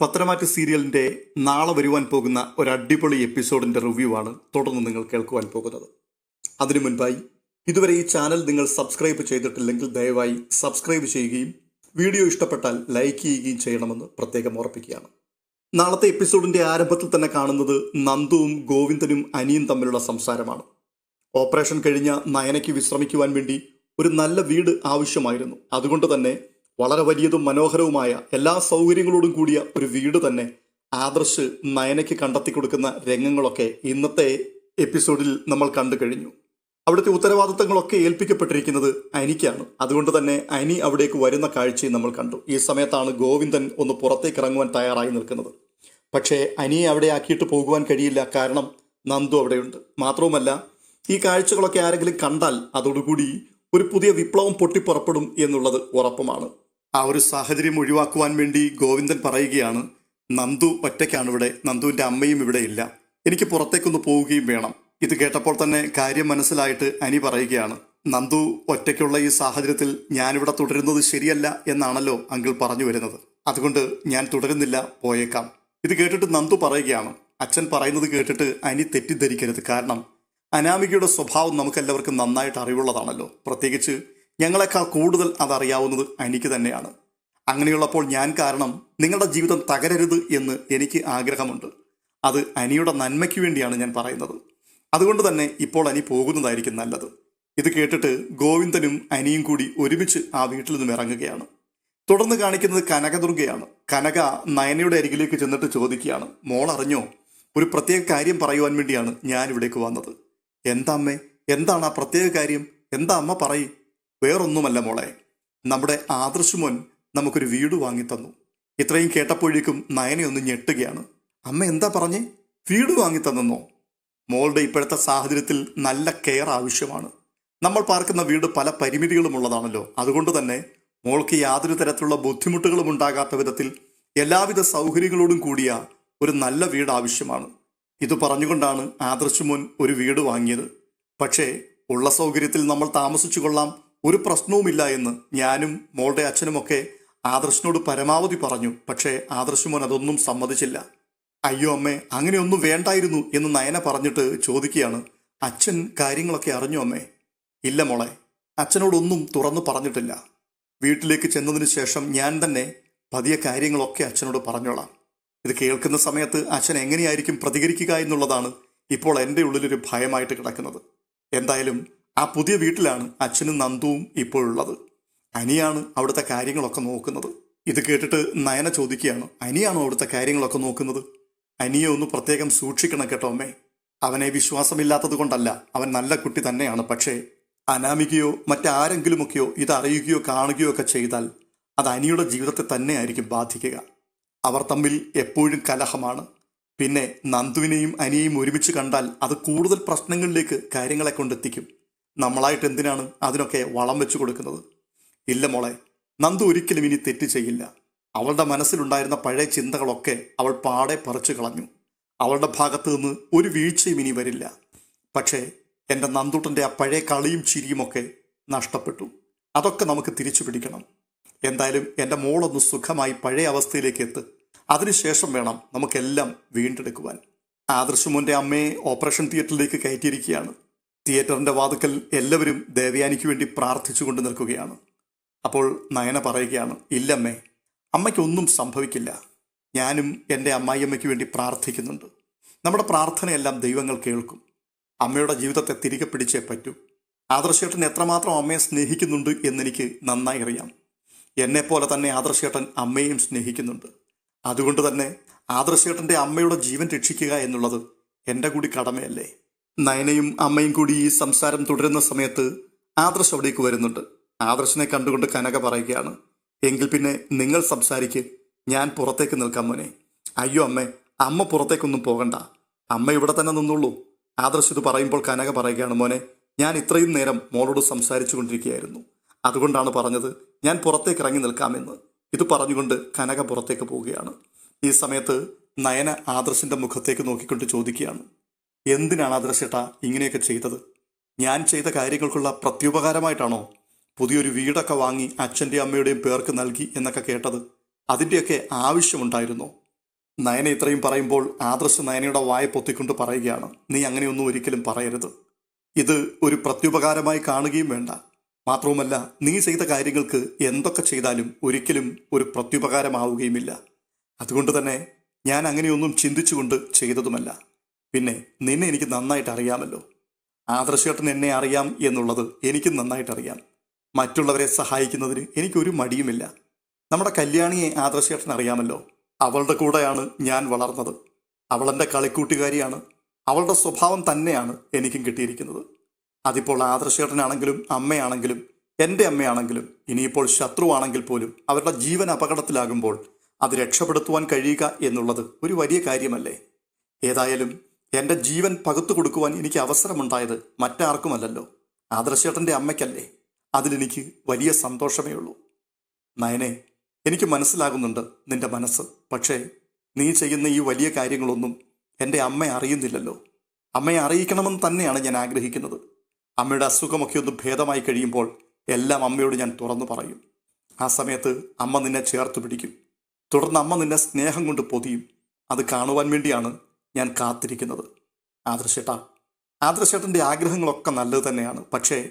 പത്രമാറ്റ് സീരിയലിന്റെ നാളെ വരുവാൻ പോകുന്ന ഒരു അടിപൊളി എപ്പിസോഡിന്റെ റിവ്യൂ ആണ് തുടർന്ന് നിങ്ങൾ കേൾക്കുവാൻ പോകുന്നത്. അതിനു മുൻപായി ഇതുവരെ ഈ ചാനൽ നിങ്ങൾ സബ്സ്ക്രൈബ് ചെയ്തിട്ടില്ലെങ്കിൽ ദയവായി സബ്സ്ക്രൈബ് ചെയ്യുകയും വീഡിയോ ഇഷ്ടപ്പെട്ടാൽ ലൈക്ക് ചെയ്യുകയും ചെയ്യണമെന്ന് പ്രത്യേകം ഓർപ്പിക്കുകയാണ്. നാളത്തെ എപ്പിസോഡിന്റെ ആരംഭത്തിൽ തന്നെ കാണുന്നത് നന്ദുവും ഗോവിന്ദനും അനിയും തമ്മിലുള്ള സംസാരമാണ്. ഓപ്പറേഷൻ കഴിഞ്ഞ നയനയ്ക്ക് വിശ്രമിക്കുവാൻ വേണ്ടി ഒരു നല്ല വീട് ആവശ്യമായിരുന്നു. അതുകൊണ്ട് തന്നെ വളരെ വലിയതും മനോഹരവുമായ എല്ലാ സൗകര്യങ്ങളോടും കൂടിയ ഒരു വീട് തന്നെ ആദർശ് നയനയ്ക്ക് കണ്ടെത്തി കൊടുക്കുന്ന രംഗങ്ങളൊക്കെ ഇന്നത്തെ എപ്പിസോഡിൽ നമ്മൾ കണ്ടു കഴിഞ്ഞു. അവിടുത്തെ ഉത്തരവാദിത്തങ്ങളൊക്കെ ഏൽപ്പിക്കപ്പെട്ടിരിക്കുന്നത് അനിക്കാണ്. അതുകൊണ്ട് തന്നെ അനി അവിടേക്ക് വരുന്ന കാഴ്ചയും നമ്മൾ കണ്ടു. ഈ സമയത്താണ് ഗോവിന്ദൻ ഒന്ന് പുറത്തേക്ക് ഇറങ്ങുവാൻ തയ്യാറായി നിൽക്കുന്നത്. പക്ഷേ അനിയെ അവിടെ ആക്കിയിട്ട് പോകുവാൻ കഴിയില്ല. കാരണം നന്ദു അവിടെയുണ്ട്. മാത്രവുമല്ല ഈ കാഴ്ചകളൊക്കെ ആരെങ്കിലും കണ്ടാൽ അതോടുകൂടി ഒരു പുതിയ വിപ്ലവം പൊട്ടിപ്പുറപ്പെടും എന്നുള്ളത് ഉറപ്പുമാണ്. ആ ഒരു സാഹചര്യം ഒഴിവാക്കുവാൻ വേണ്ടി ഗോവിന്ദൻ പറയുകയാണ് നന്ദു ഒറ്റയ്ക്കാണ് ഇവിടെ നന്ദുവിന്റെ അമ്മയും ഇവിടെ ഇല്ല. എനിക്ക് പുറത്തേക്കൊന്ന് പോവുകയും വേണം. ഇത് കേട്ടപ്പോൾ തന്നെ കാര്യം മനസ്സിലായിട്ട് അനി പറയുകയാണ് നന്ദു ഒറ്റയ്ക്കുള്ള ഈ സാഹചര്യത്തിൽ ഞാനിവിടെ തുടരുന്നത് ശരിയല്ല എന്നാണല്ലോ അങ്കിൾ പറഞ്ഞു വരുന്നത്. അതുകൊണ്ട് ഞാൻ തുടരുന്നില്ല പോയേക്കാം. ഇത് കേട്ടിട്ട് നന്ദു പറയുകയാണ് അച്ഛൻ പറയുന്നത് കേട്ടിട്ട് അനി തെറ്റിദ്ധരിക്കരുത്. കാരണം അനാമികയുടെ സ്വഭാവം നമുക്കെല്ലാവർക്കും നന്നായിട്ട് അറിവുള്ളതാണല്ലോ. പ്രത്യേകിച്ച് ഞങ്ങളെക്കാൾ കൂടുതൽ അതറിയാവുന്നത് എനിക്ക് തന്നെയാണ്. അങ്ങനെയുള്ളപ്പോൾ ഞാൻ കാരണം നിങ്ങളുടെ ജീവിതം തകരരുത് എന്ന് എനിക്ക് ആഗ്രഹമുണ്ട്. അത് അനിയുടെ നന്മയ്ക്ക് വേണ്ടിയാണ് ഞാൻ പറയുന്നത്. അതുകൊണ്ട് തന്നെ ഇപ്പോൾ അനി പോകുന്നതായിരിക്കും നല്ലത്. ഇത് കേട്ടിട്ട് ഗോവിന്ദനും അനിയും കൂടി ഒരുമിച്ച് ആ വീട്ടിൽ നിന്നും ഇറങ്ങുകയാണ്. തുടർന്ന് കാണിക്കുന്നത് കനകദുർഗയാണ്. കനക നയനയുടെ അരികിലേക്ക് ചെന്നിട്ട് ചോദിക്കുകയാണ് മോൾ അറിഞ്ഞോ? ഒരു പ്രത്യേക കാര്യം പറയുവാൻ വേണ്ടിയാണ് ഞാൻ ഇവിടേക്ക് വന്നത്. എന്താ അമ്മേ? എന്താണ് ആ പ്രത്യേക കാര്യം? എന്താ അമ്മ പറയ്? വേറൊന്നുമല്ല മോളെ. നമ്മുടെ ആദർശുമോൻ നമുക്കൊരു വീട് വാങ്ങി തന്നു ഇത്രയും കേട്ടപ്പോഴേക്കും നയനയൊന്ന് ഞെട്ടുകയാണ്. അമ്മ എന്താ പറഞ്ഞേ? വീട് വാങ്ങി വാങ്ങിത്തന്നെന്നോ? മോളുടെ ഇപ്പോഴത്തെ സാഹചര്യത്തിൽ നല്ല കെയർ ആവശ്യമാണ്. നമ്മൾ പാർക്കുന്ന വീട് പല പരിമിതികളും ഉള്ളതാണല്ലോ. അതുകൊണ്ട് തന്നെ മോൾക്ക് യാതൊരു തരത്തിലുള്ള ബുദ്ധിമുട്ടുകളും ഉണ്ടാകാത്ത വിധത്തിൽ എല്ലാവിധ സൗകര്യങ്ങളോടും കൂടിയ ഒരു നല്ല വീട് ആവശ്യമാണ്. ഇത് പറഞ്ഞുകൊണ്ടാണ് ആദർശുമോൻ ഒരു വീട് വാങ്ങിയത്. പക്ഷേ ഉള്ള സൗകര്യത്തിൽ നമ്മൾ താമസിച്ചു കൊള്ളാം ഒരു പ്രശ്നവുമില്ല എന്ന് ഞാനും മോളുടെ അച്ഛനുമൊക്കെ ആദർശിനോട് പരമാവധി പറഞ്ഞു. പക്ഷേ ആദർശമോൻ അതൊന്നും സമ്മതിച്ചില്ല. അയ്യോ അമ്മേ അങ്ങനെയൊന്നും വേണ്ടായിരുന്നു എന്ന് നയന പറഞ്ഞിട്ട് ചോദിക്കുകയാണ്. അച്ഛൻ കാര്യങ്ങളൊക്കെ അറിഞ്ഞു അമ്മേ. ഇല്ല മോളെ അച്ഛനോടൊന്നും തുറന്നു പറഞ്ഞിട്ടില്ല. വീട്ടിലേക്ക് ചെന്നതിന് ശേഷം ഞാൻ തന്നെ പതിയ കാര്യങ്ങളൊക്കെ അച്ഛനോട് പറഞ്ഞോളാം. ഇത് കേൾക്കുന്ന സമയത്ത് അച്ഛൻ എങ്ങനെയായിരിക്കും പ്രതികരിക്കുക എന്നുള്ളതാണ് ഇപ്പോൾ എന്റെ ഉള്ളിലൊരു ഭയമായിട്ട് കിടക്കുന്നത്. എന്തായാലും ആ പുതിയ വീട്ടിലാണ് അച്ഛനും നന്ദുവും ഇപ്പോഴുള്ളത്. അനിയാണ് അവിടുത്തെ കാര്യങ്ങളൊക്കെ നോക്കുന്നത്. ഇത് കേട്ടിട്ട് നയന ചോദിക്കുകയാണ് അനിയാണോ അവിടുത്തെ കാര്യങ്ങളൊക്കെ നോക്കുന്നത്? അനിയെ ഒന്ന് പ്രത്യേകം സൂക്ഷിക്കണം കേട്ടോ അമ്മേ. അവനെ വിശ്വാസമില്ലാത്തത് കൊണ്ടല്ല അവൻ നല്ല കുട്ടി തന്നെയാണ്. പക്ഷേ അനാമികയോ മറ്റാരെങ്കിലുമൊക്കെയോ ഇത് അറിയുകയോ കാണുകയോ ഒക്കെ ചെയ്താൽ അത് അനിയുടെ ജീവിതത്തെ തന്നെ ആയിരിക്കും ബാധിക്കുക. അവർ തമ്മിൽ എപ്പോഴും കലഹമാണ്. പിന്നെ നന്ദുവിനെയും അനിയെയും ഒരുമിച്ച് കണ്ടാൽ അത് കൂടുതൽ പ്രശ്നങ്ങളിലേക്ക് കാര്യങ്ങളെ കൊണ്ടെത്തിക്കും. നമ്മളായിട്ട് എന്തിനാണ് അതിനൊക്കെ വളം വെച്ചു കൊടുക്കുന്നത്? ഇല്ല മോളെ നന്ദു ഒരിക്കലും ഇനി തെറ്റ് ചെയ്യില്ല. അവളുടെ മനസ്സിലുണ്ടായിരുന്ന പഴയ ചിന്തകളൊക്കെ അവൾ പാടെ പറിച്ചു കളഞ്ഞു. അവളുടെ ഭാഗത്ത് നിന്ന് ഒരു വീഴ്ചയും ഇനി വരില്ല. പക്ഷേ എന്റെ നന്ദുട്ടന്റെ ആ പഴയ കളിയും ചിരിയുമൊക്കെ നഷ്ടപ്പെട്ടു. അതൊക്കെ നമുക്ക് തിരിച്ചു പിടിക്കണം. എന്തായാലും എന്റെ മോളൊന്ന് സുഖമായി പഴയ അവസ്ഥയിലേക്ക് എത്ത്. അതിനുശേഷം വേണം നമുക്കെല്ലാം വീണ്ടെടുക്കുവാൻ. ആദർശുമോന്റെ അമ്മയെ ഓപ്പറേഷൻ തിയേറ്ററിലേക്ക് കയറ്റിയിരിക്കുകയാണ്. തിയേറ്ററിന്റെ വാതുക്കൽ എല്ലാവരും ദേവയാനിക്ക് വേണ്ടി പ്രാർത്ഥിച്ചുകൊണ്ട് നിൽക്കുകയാണ്. അപ്പോൾ നയന പറയുകയാണ് ഇല്ലമ്മേ അമ്മയ്ക്കൊന്നും സംഭവിക്കില്ല. ഞാനും എന്റെ അമ്മായിയമ്മയ്ക്ക് വേണ്ടി പ്രാർത്ഥിക്കുന്നുണ്ട്. നമ്മുടെ പ്രാർത്ഥനയെല്ലാം ദൈവങ്ങൾ കേൾക്കും. അമ്മയുടെ ജീവിതത്തെ തിരികെ പിടിച്ചേ പറ്റൂ. ആദർശേട്ടൻ എത്രമാത്രം അമ്മയെ സ്നേഹിക്കുന്നുണ്ട് എന്നെനിക്ക് നന്നായി അറിയാം. എന്നെപ്പോലെ തന്നെ ആദർശേട്ടൻ അമ്മയെയും സ്നേഹിക്കുന്നുണ്ട്. അതുകൊണ്ട് തന്നെ ആദർശേട്ടന്റെ അമ്മയുടെ ജീവൻ രക്ഷിക്കുക എന്നുള്ളത് എന്റെ കൂടി കടമയല്ലേ? നയനയും അമ്മയും കൂടി ഈ സംസാരം തുടരുന്ന സമയത്ത് ആദർശ് അവിടേക്ക് വരുന്നുണ്ട്. ആദർശിനെ കണ്ടുകൊണ്ട് കനക പറയുകയാണ് എങ്കിൽ പിന്നെ നിങ്ങൾ സംസാരിക്ക്. ഞാൻ പുറത്തേക്ക് നിൽക്കാം മോനെ. അയ്യോ അമ്മേ അമ്മ പുറത്തേക്കൊന്നും പോകണ്ട. അമ്മ ഇവിടെ തന്നെ നിന്നുള്ളൂ ആദർശ് ഇത് പറയുമ്പോൾ കനക പറയുകയാണ് മോനെ ഞാൻ ഇത്രയും നേരം മോളോട് സംസാരിച്ചു കൊണ്ടിരിക്കുകയായിരുന്നു. അതുകൊണ്ടാണ് പറഞ്ഞത് ഞാൻ പുറത്തേക്ക് ഇറങ്ങി നിൽക്കാമെന്ന്. ഇത് പറഞ്ഞുകൊണ്ട് കനക പുറത്തേക്ക് പോവുകയാണ്. ഈ സമയത്ത് നയന ആദർശിന്റെ മുഖത്തേക്ക് നോക്കിക്കൊണ്ട് ചോദിക്കുകയാണ് എന്തിനാണ് ആദർശേട്ടാ ഇങ്ങനെയൊക്കെ ചെയ്തത്? ഞാൻ ചെയ്ത കാര്യങ്ങൾക്കുള്ള പ്രത്യുപകാരമായിട്ടാണോ പുതിയൊരു വീടൊക്കെ വാങ്ങി അച്ഛന്റെയും അമ്മയുടെയും പേർക്ക് നൽകി എന്നൊക്കെ കേട്ടത്? അതിന്റെയൊക്കെ ആവശ്യമുണ്ടായിരുന്നു? നയന ഇത്രയും പറയുമ്പോൾ ആദർശ് നയനയുടെ വായ പൊത്തിക്കൊണ്ട് പറയുകയാണ് നീ അങ്ങനെയൊന്നും ഒരിക്കലും പറയരുത്. ഇത് ഒരു പ്രത്യുപകാരമായി കാണുകയും വേണ്ട. മാത്രവുമല്ല നീ ചെയ്ത കാര്യങ്ങൾക്ക് എന്തൊക്കെ ചെയ്താലും ഒരിക്കലും ഒരു പ്രത്യുപകാരമാവുകയുമില്ല. അതുകൊണ്ട് തന്നെ ഞാൻ അങ്ങനെയൊന്നും ചിന്തിച്ചുകൊണ്ട് ചെയ്തതുമല്ല. പിന്നെ നിന്നെ എനിക്ക് നന്നായിട്ട് അറിയാമല്ലോ. ആദർശേട്ടൻ എന്നെ അറിയാം എന്നുള്ളത് എനിക്കും നന്നായിട്ട് അറിയാം. മറ്റുള്ളവരെ സഹായിക്കുന്നതിന് എനിക്കൊരു മടിയുമില്ല. നമ്മുടെ കല്യാണിയെ ആദർശേട്ടൻ അറിയാമല്ലോ. അവളുടെ കൂടെയാണ് ഞാൻ വളർന്നത്. അവളെന്റെ കളിക്കൂട്ടുകാരിയാണ്. അവളുടെ സ്വഭാവം തന്നെയാണ് എനിക്കും കിട്ടിയിരിക്കുന്നത്. അതിപ്പോൾ ആദർശേട്ടനാണെങ്കിലും അമ്മയാണെങ്കിലും എന്റെ അമ്മയാണെങ്കിലും ഇനിയിപ്പോൾ ശത്രുവാണെങ്കിൽ പോലും അവരുടെ ജീവൻ അപകടത്തിലാകുമ്പോൾ അത് രക്ഷപ്പെടുത്തുവാൻ കഴിയുക എന്നുള്ളത് ഒരു വലിയ കാര്യമല്ലേ? ഏതായാലും എന്റെ ജീവൻ പകുത്തു കൊടുക്കുവാൻ എനിക്ക് അവസരമുണ്ടായത് മറ്റാർക്കുമല്ലല്ലോ. ആദർശേട്ടന്റെ അമ്മയ്ക്കല്ലേ. അതിലെനിക്ക് വലിയ സന്തോഷമേ ഉള്ളൂ. നയനെ എനിക്ക് മനസ്സിലാകുന്നുണ്ട് നിന്റെ മനസ്സ്. പക്ഷേ നീ ചെയ്യുന്ന ഈ വലിയ കാര്യങ്ങളൊന്നും എന്റെ അമ്മ അറിയുന്നില്ലല്ലോ. അമ്മയെ അറിയിക്കണമെന്ന് തന്നെയാണ് ഞാൻ ആഗ്രഹിക്കുന്നത്. അമ്മയുടെ അസുഖമൊക്കെ ഒന്ന് ഭേദമായി കഴിയുമ്പോൾ എല്ലാം അമ്മയോട് ഞാൻ തുറന്നു പറയും. ആ സമയത്ത് അമ്മ നിന്നെ ചേർത്ത് പിടിക്കും. തുടർന്ന് അമ്മ നിന്നെ സ്നേഹം കൊണ്ട് പൊതിയും. അത് കാണുവാൻ വേണ്ടിയാണ് ഞാൻ കാത്തിരിക്കുന്നത്. ആദർശേട്ടാ ആദർശേട്ടന്റെ ആഗ്രഹങ്ങളൊക്കെ നല്ലത് തന്നെയാണ്. പക്ഷേ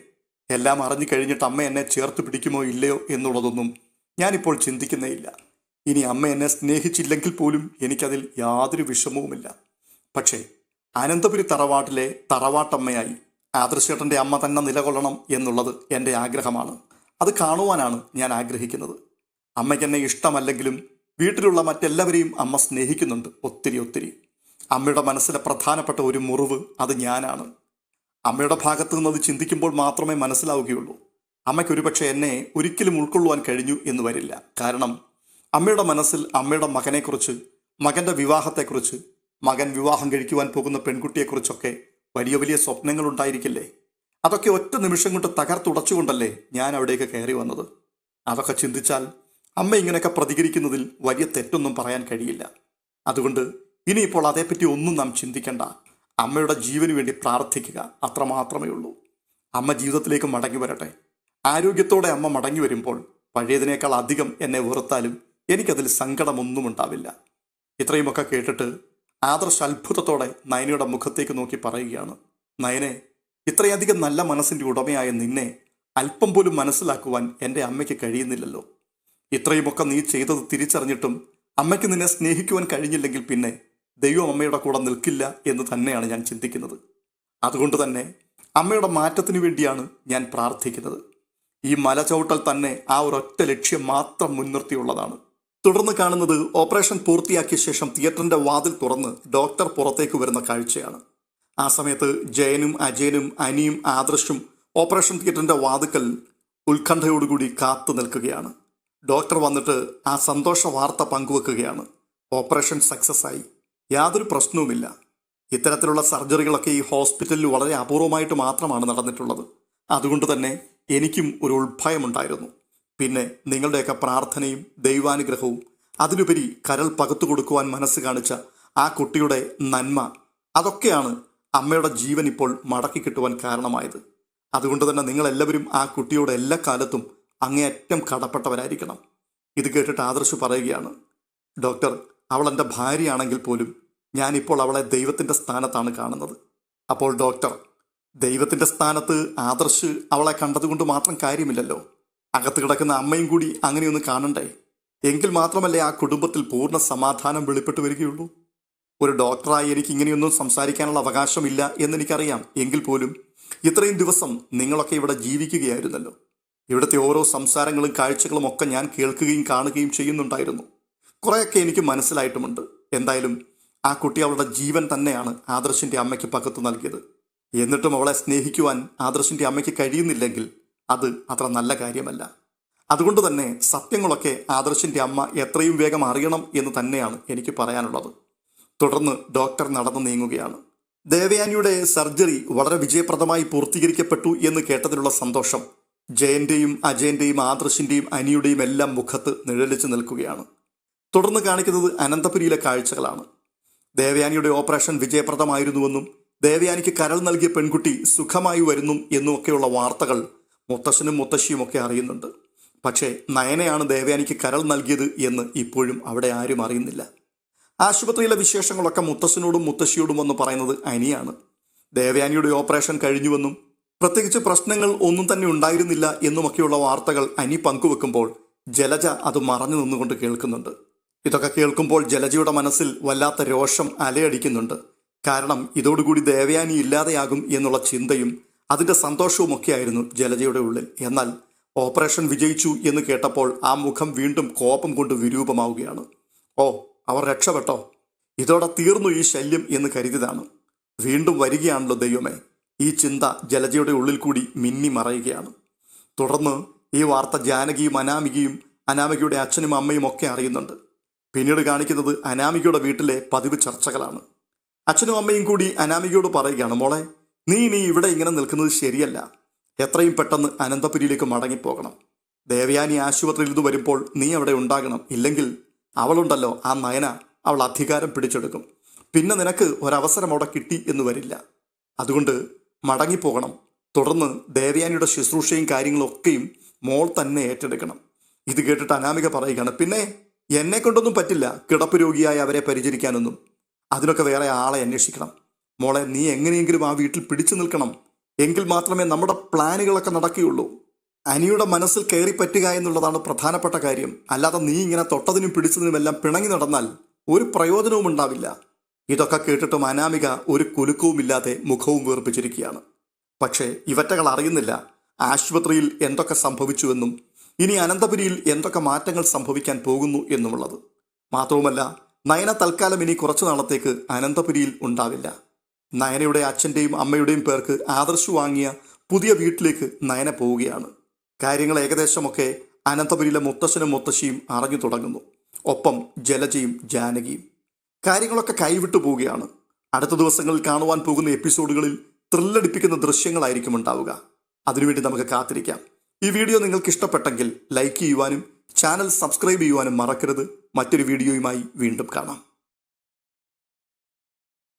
എല്ലാം അറിഞ്ഞു കഴിഞ്ഞിട്ട് അമ്മ എന്നെ ചേർത്ത് പിടിക്കുമോ ഇല്ലയോ എന്നുള്ളതൊന്നും ഞാനിപ്പോൾ ചിന്തിക്കുന്നേയില്ല. ഇനി അമ്മ എന്നെ സ്നേഹിച്ചില്ലെങ്കിൽ പോലും എനിക്കതിൽ യാതൊരു വിഷമവുമില്ല. പക്ഷേ അനന്തപുരി തറവാട്ടിലെ തറവാട്ടമ്മയായി ആദർശേട്ടന്റെ അമ്മ തന്നെ നിലകൊള്ളണം എന്നുള്ളത് എന്റെ ആഗ്രഹമാണ്. അത് കാണുവാനാണ് ഞാൻ ആഗ്രഹിക്കുന്നത്. അമ്മയ്ക്കെന്നെ ഇഷ്ടമല്ലെങ്കിലും വീട്ടിലുള്ള മറ്റെല്ലാവരെയും അമ്മ സ്നേഹിക്കുന്നുണ്ട് ഒത്തിരി ഒത്തിരി. അമ്മയുടെ മനസ്സിലെ പ്രധാനപ്പെട്ട ഒരു മുറിവ് അത് ഞാനാണ്. അമ്മയുടെ ഭാഗത്തു നിന്ന് അത് ചിന്തിക്കുമ്പോൾ മാത്രമേ മനസ്സിലാവുകയുള്ളൂ. അമ്മയ്ക്ക് ഒരുപക്ഷെ എന്നെ ഒരിക്കലും ഉൾക്കൊള്ളുവാൻ കഴിഞ്ഞു എന്ന് വരില്ല. കാരണം അമ്മയുടെ മനസ്സിൽ അമ്മയുടെ മകനെക്കുറിച്ച് മകന്റെ വിവാഹത്തെക്കുറിച്ച് മകൻ വിവാഹം കഴിക്കുവാൻ പോകുന്ന പെൺകുട്ടിയെക്കുറിച്ചൊക്കെ വലിയ വലിയ സ്വപ്നങ്ങൾ ഉണ്ടായിരിക്കില്ലേ അതൊക്കെ ഒറ്റ നിമിഷം കൊണ്ട് തകർത്തുടച്ചുകൊണ്ടല്ലേ ഞാൻ അവിടേക്ക് കയറി വന്നത്? അതൊക്കെ ചിന്തിച്ചാൽ അമ്മ ഇങ്ങനെയൊക്കെ പ്രതികരിക്കുന്നതിൽ വലിയ തെറ്റൊന്നും പറയാൻ കഴിയില്ല. അതുകൊണ്ട് ഇനിയിപ്പോൾ അതേപ്പറ്റി ഒന്നും നാം ചിന്തിക്കേണ്ട. അമ്മയുടെ ജീവന് വേണ്ടി പ്രാർത്ഥിക്കുക അത്രമാത്രമേ ഉള്ളൂ. അമ്മ ജീവിതത്തിലേക്ക് മടങ്ങി വരട്ടെ. ആരോഗ്യത്തോടെ അമ്മ മടങ്ങി വരുമ്പോൾ പഴയതിനേക്കാൾ അധികം എന്നെ വെറുത്താലും എനിക്കതിൽ സങ്കടമൊന്നും ഉണ്ടാവില്ല. ഇത്രയുമൊക്കെ കേട്ടിട്ട് ആദർശ അത്ഭുതത്തോടെ നയനയുടെ മുഖത്തേക്ക് നോക്കി പറയുകയാണ്. നയനെ ഇത്രയധികം നല്ല മനസ്സിന്റെ ഉടമയായ നിന്നെ അല്പം പോലും മനസ്സിലാക്കുവാൻ എന്റെ അമ്മയ്ക്ക് കഴിയുന്നില്ലല്ലോ. ഇത്രയുമൊക്കെ നീ ചെയ്തത് തിരിച്ചറിഞ്ഞിട്ടും അമ്മയ്ക്ക് നിന്നെ സ്നേഹിക്കുവാൻ കഴിഞ്ഞില്ലെങ്കിൽ പിന്നെ ദൈവം അമ്മയുടെ കൂടെ നിൽക്കില്ല എന്ന് തന്നെയാണ് ഞാൻ ചിന്തിക്കുന്നത്. അതുകൊണ്ട് തന്നെ അമ്മയുടെ മാറ്റത്തിന് വേണ്ടിയാണ് ഞാൻ പ്രാർത്ഥിക്കുന്നത്. ഈ മല ചവിട്ടൽ തന്നെ ആ ഒരൊറ്റ ലക്ഷ്യം മാത്രം മുൻനിർത്തിയുള്ളതാണ്. തുടർന്ന് കാണുന്നത് ഓപ്പറേഷൻ പൂർത്തിയാക്കിയ ശേഷം തിയേറ്ററിന്റെ വാതിൽ തുറന്ന് ഡോക്ടർ പുറത്തേക്ക് വരുന്ന കാഴ്ചയാണ്. ആ സമയത്ത് ജയനും അജയനും അനിയും ആദർശും ഓപ്പറേഷൻ തിയേറ്ററിന്റെ വാതുക്കൽ ഉത്കണ്ഠയോടുകൂടി കാത്തു നിൽക്കുകയാണ്. ഡോക്ടർ വന്നിട്ട് ആ സന്തോഷ വാർത്ത പങ്കുവെക്കുകയാണ്. ഓപ്പറേഷൻ സക്സസ് ആയി യാതൊരു പ്രശ്നവുമില്ല. ഇത്തരത്തിലുള്ള സർജറികളൊക്കെ ഈ ഹോസ്പിറ്റലിൽ വളരെ അപൂർവമായിട്ട് മാത്രമാണ് നടന്നിട്ടുള്ളത്. അതുകൊണ്ട് തന്നെ എനിക്കും ഒരു ഉൾഭയമുണ്ടായിരുന്നു. പിന്നെ നിങ്ങളുടെയൊക്കെ പ്രാർത്ഥനയും ദൈവാനുഗ്രഹവും അതിനുപരി കരൾ പകത്തു കൊടുക്കുവാൻ മനസ്സ് കാണിച്ച ആ കുട്ടിയുടെ നന്മ അതൊക്കെയാണ് അമ്മയുടെ ജീവൻ ഇപ്പോൾ മടക്കി കിട്ടുവാൻ കാരണമായത്. അതുകൊണ്ട് തന്നെ നിങ്ങളെല്ലാവരും ആ കുട്ടിയോട് എല്ലാ കാലത്തും അങ്ങേയറ്റം കടപ്പെട്ടവരായിരിക്കണം. ഇത് കേട്ടിട്ട് ആദർശ് പറയുകയാണ് ഡോക്ടർ അവൾ എന്റെ ഭാര്യയാണെങ്കിൽ പോലും ഞാനിപ്പോൾ അവളെ ദൈവത്തിന്റെ സ്ഥാനത്താണ് കാണുന്നത്. അപ്പോൾ ഡോക്ടർ ദൈവത്തിന്റെ സ്ഥാനത്ത് ആദർശ് അവളെ കണ്ടതുകൊണ്ട് മാത്രം കാര്യമില്ലല്ലോ. അകത്ത് കിടക്കുന്ന അമ്മയും കൂടി അങ്ങനെയൊന്ന് കാണണ്ടേ? എങ്കിൽ മാത്രമല്ലേ ആ കുടുംബത്തിൽ പൂർണ സമാധാനം വെളിപ്പെട്ടു വരികയുള്ളൂ? ഒരു ഡോക്ടറായി എനിക്ക് ഇങ്ങനെയൊന്നും സംസാരിക്കാനുള്ള അവകാശമില്ല എന്നെനിക്കറിയാം. എങ്കിൽ പോലും ഇത്രയും ദിവസം നിങ്ങളൊക്കെ ഇവിടെ ജീവിക്കുകയായിരുന്നല്ലോ. ഇവിടുത്തെ ഓരോ സംസാരങ്ങളും കാഴ്ചകളും ഒക്കെ ഞാൻ കേൾക്കുകയും കാണുകയും ചെയ്യുന്നുണ്ടായിരുന്നു. കുറേയൊക്കെ എനിക്ക് മനസ്സിലായിട്ടുമുണ്ട്. എന്തായാലും ആ കുട്ടി അവളുടെ ജീവൻ തന്നെയാണ് ആദർശിന്റെ അമ്മയ്ക്ക് പകത്തു നൽകിയത്. എന്നിട്ടും അവളെ സ്നേഹിക്കുവാൻ ആദർശിന്റെ അമ്മയ്ക്ക് കഴിയുന്നില്ലെങ്കിൽ അത് അത്ര നല്ല കാര്യമല്ല. അതുകൊണ്ട് തന്നെ സത്യങ്ങളൊക്കെ ആദർശിന്റെ അമ്മ എത്രയും വേഗം അറിയണം എന്ന് തന്നെയാണ് എനിക്ക് പറയാനുള്ളത്. തുടർന്ന് ഡോക്ടർ നടന്നു നീങ്ങുകയാണ്. ദേവയാനിയുടെ സർജറി വളരെ വിജയപ്രദമായി പൂർത്തീകരിക്കപ്പെട്ടു എന്ന് കേട്ടതിലുള്ള സന്തോഷം ജയന്റെയും അജയന്റെയും ആദർശിന്റെയും അനിയുടെയും എല്ലാം മുഖത്ത് നിഴലിച്ചു നിൽക്കുകയാണ്. തുടർന്ന് കാണിക്കുന്നത് അനന്തപുരിയിലെ കാഴ്ചകളാണ്. ദേവയാനിയുടെ ഓപ്പറേഷൻ വിജയപ്രദമായിരുന്നുവെന്നും ദേവയാനിക്ക് കരൾ നൽകിയ പെൺകുട്ടി സുഖമായി വരുന്നു എന്നുമൊക്കെയുള്ള വാർത്തകൾ മുത്തശ്ശനും മുത്തശ്ശിയും ഒക്കെ അറിയുന്നുണ്ട്. പക്ഷേ നയനയാണ് ദേവയാനിക്ക് കരൾ നൽകിയത് എന്ന് ഇപ്പോഴും അവിടെ ആരും അറിയുന്നില്ല. ആശുപത്രിയിലെ വിശേഷങ്ങളൊക്കെ മുത്തശ്ശനോടും മുത്തശ്ശിയോടും വന്ന് പറയുന്നത് അനിയാണ്. ദേവയാനിയുടെ ഓപ്പറേഷൻ കഴിഞ്ഞുവെന്നും പ്രത്യേകിച്ച് പ്രശ്നങ്ങൾ ഒന്നും തന്നെ ഉണ്ടായിരുന്നില്ല എന്നുമൊക്കെയുള്ള വാർത്തകൾ അനി പങ്കുവെക്കുമ്പോൾ ജലജ അത് മറഞ്ഞു നിന്നുകൊണ്ട് കേൾക്കുന്നുണ്ട്. ഇതൊക്കെ കേൾക്കുമ്പോൾ ജലജയുടെ മനസ്സിൽ വല്ലാത്ത രോഷം അലയടിക്കുന്നുണ്ട്. കാരണം ഇതോടുകൂടി ദേവയാനി ഇല്ലാതെയാകും എന്നുള്ള ചിന്തയും അതിന്റെ സന്തോഷവും ഒക്കെയായിരുന്നു ജലജയുടെ ഉള്ളിൽ. എന്നാൽ ഓപ്പറേഷൻ വിജയിച്ചു എന്ന് കേട്ടപ്പോൾ ആ മുഖം വീണ്ടും കോപം കൊണ്ട് വിരൂപമാവുകയാണ്. ഓ അവർ രക്ഷപ്പെട്ടോ? ഇതോടെ തീർന്നു ഈ ശല്യം എന്ന് കരുതിയതാണ്. വീണ്ടും വരികയാണല്ലോ ദൈവമേ. ഈ ചിന്ത ജലജയുടെ ഉള്ളിൽ കൂടി മിന്നി മറയുകയാണ്. തുടർന്ന് ഈ വാർത്ത ജാനകിയും അനാമികയും അനാമികയുടെ അച്ഛനും അമ്മയും ഒക്കെ അറിയുന്നുണ്ട്. പിന്നീട് കാണിക്കുന്നത് അനാമികയുടെ വീട്ടിലെ പതിവ് ചർച്ചകളാണ്. അച്ഛനും അമ്മയും കൂടി അനാമികയോട് പറയുകയാണ് മോളെ നീ നീ ഇവിടെ ഇങ്ങനെ നിൽക്കുന്നത് ശരിയല്ല. എത്രയും പെട്ടെന്ന് അനന്തപുരിയിലേക്ക് മടങ്ങിപ്പോകണം. ദേവയാനി ആശുപത്രിയിൽ നിന്ന് വരുമ്പോൾ നീ അവിടെ ഉണ്ടാകണം. ഇല്ലെങ്കിൽ അവളുണ്ടല്ലോ ആ നയന അവൾ അധികാരം പിടിച്ചെടുക്കും. പിന്നെ നിനക്ക് ഒരവസരം അവിടെ കിട്ടി എന്ന് വരില്ല. അതുകൊണ്ട് മടങ്ങിപ്പോകണം. തുടർന്ന് ദേവയാനിയുടെ ശുശ്രൂഷയും കാര്യങ്ങളൊക്കെയും മോൾ തന്നെ ഏറ്റെടുക്കണം. ഇത് കേട്ടിട്ട് അനാമിക പറയുകയാണ് പിന്നെ എന്നെ കൊണ്ടൊന്നും പറ്റില്ല കിടപ്പ് രോഗിയായി അവരെ പരിചരിക്കാനൊന്നും. അതിനൊക്കെ വേറെ ആളെ അന്വേഷിക്കണം. മോളെ നീ എങ്ങനെയെങ്കിലും ആ വീട്ടിൽ പിടിച്ചു നിൽക്കണം. എങ്കിൽ മാത്രമേ നമ്മുടെ പ്ലാനുകളൊക്കെ നടക്കുകയുള്ളൂ. അനിയുടെ മനസ്സിൽ കയറി പറ്റുക എന്നുള്ളതാണ് പ്രധാനപ്പെട്ട കാര്യം. അല്ലാതെ നീ ഇങ്ങനെ തൊട്ടതിനും പിടിച്ചതിനുമെല്ലാം പിണങ്ങി നടന്നാൽ ഒരു പ്രയോജനവും ഉണ്ടാവില്ല. ഇതൊക്കെ കേട്ടിട്ടും അനാമിക ഒരു കുലുക്കവുമില്ലാതെ മുഖവും വീർപ്പിച്ചിരിക്കുകയാണ്. പക്ഷേ ഇവറ്റകൾ അറിയുന്നില്ല ആശുപത്രിയിൽ എന്തൊക്കെ സംഭവിച്ചുവെന്നും ഇനി അനന്തപുരിയിൽ എന്തൊക്കെ മാറ്റങ്ങൾ സംഭവിക്കാൻ പോകുന്നു എന്നുമുള്ളത്. മാത്രവുമല്ല നയന തൽക്കാലം ഇനി കുറച്ചു നാളത്തേക്ക് അനന്തപുരിയിൽ ഉണ്ടാവില്ല. നയനയുടെ അച്ഛന്റെയും അമ്മയുടെയും പേർക്ക് ആദർശ് വാങ്ങിയ പുതിയ വീട്ടിലേക്ക് നയന പോവുകയാണ്. കാര്യങ്ങൾ ഏകദേശമൊക്കെ അനന്തപുരിയിലെ മുത്തശ്ശനും മുത്തശ്ശിയും അറിഞ്ഞു തുടങ്ങുന്നു. ഒപ്പം ജലജയും ജാനകിയും. കാര്യങ്ങളൊക്കെ കൈവിട്ടു പോവുകയാണ്. അടുത്ത ദിവസങ്ങളിൽ കാണുവാൻ പോകുന്ന എപ്പിസോഡുകളിൽ ത്രില്ലടിപ്പിക്കുന്ന ദൃശ്യങ്ങളായിരിക്കും ഉണ്ടാവുക. അതിനുവേണ്ടി നമുക്ക് കാത്തിരിക്കാം. ഈ വീഡിയോ നിങ്ങൾക്ക് ഇഷ്ടപ്പെട്ടെങ്കിൽ ലൈക്ക് ചെയ്യുവാനും ചാനൽ സബ്സ്ക്രൈബ് ചെയ്യുവാനും മറക്കരുത്. മറ്റൊരു വീഡിയോയുമായി വീണ്ടും കാണാം.